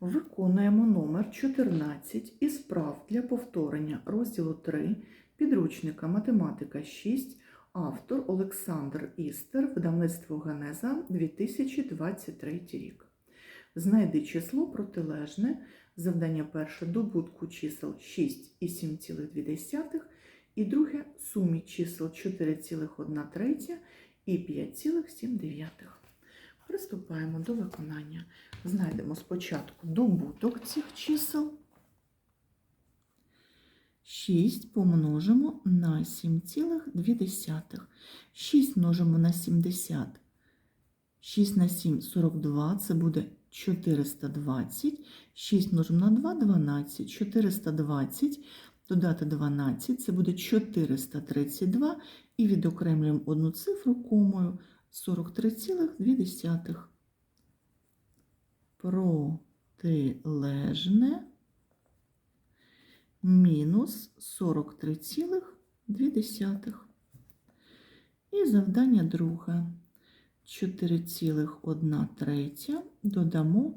Виконуємо номер 14 із прав для повторення розділу 3 підручника математика 6, автор Олександр Істер, видавництво Генеза 2023 рік. Знайди число протилежне, завдання перше добутку чисел 6 і 7,2, і друге сумі чисел 4,1 і 5,7. Приступаємо до виконання. Знайдемо спочатку добуток цих чисел. 6 помножимо на 7,2. 6 множимо на 70. 6 на 7 – 42, це буде 420. 6 множимо на 2 – 12. 420 додати 12 – це буде 432. І відокремлюємо одну цифру комою 43,2. Протилежне мінус 43,2. І завдання друге. 4,1 третя додамо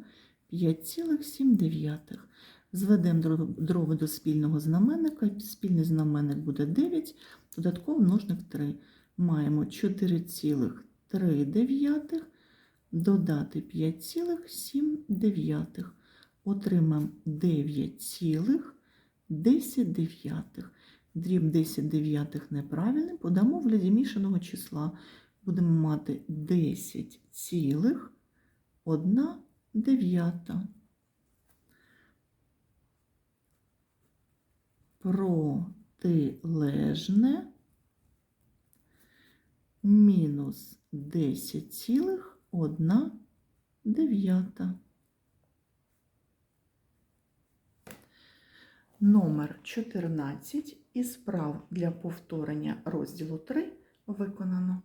5,7. Зведемо дроби до спільного знаменника. Спільний знаменник буде 9, додатковий множник 3. Маємо 4,3 додати 5,7. Отримаємо 9,10. Дріб 10 дев'ятих неправильний, подамо в гляді мішаного числа. Будемо мати 10,1 дев'ята. Протилежне мінус 10,1 дев'ята. Номер 14 із прав для повторення розділу 3 виконано.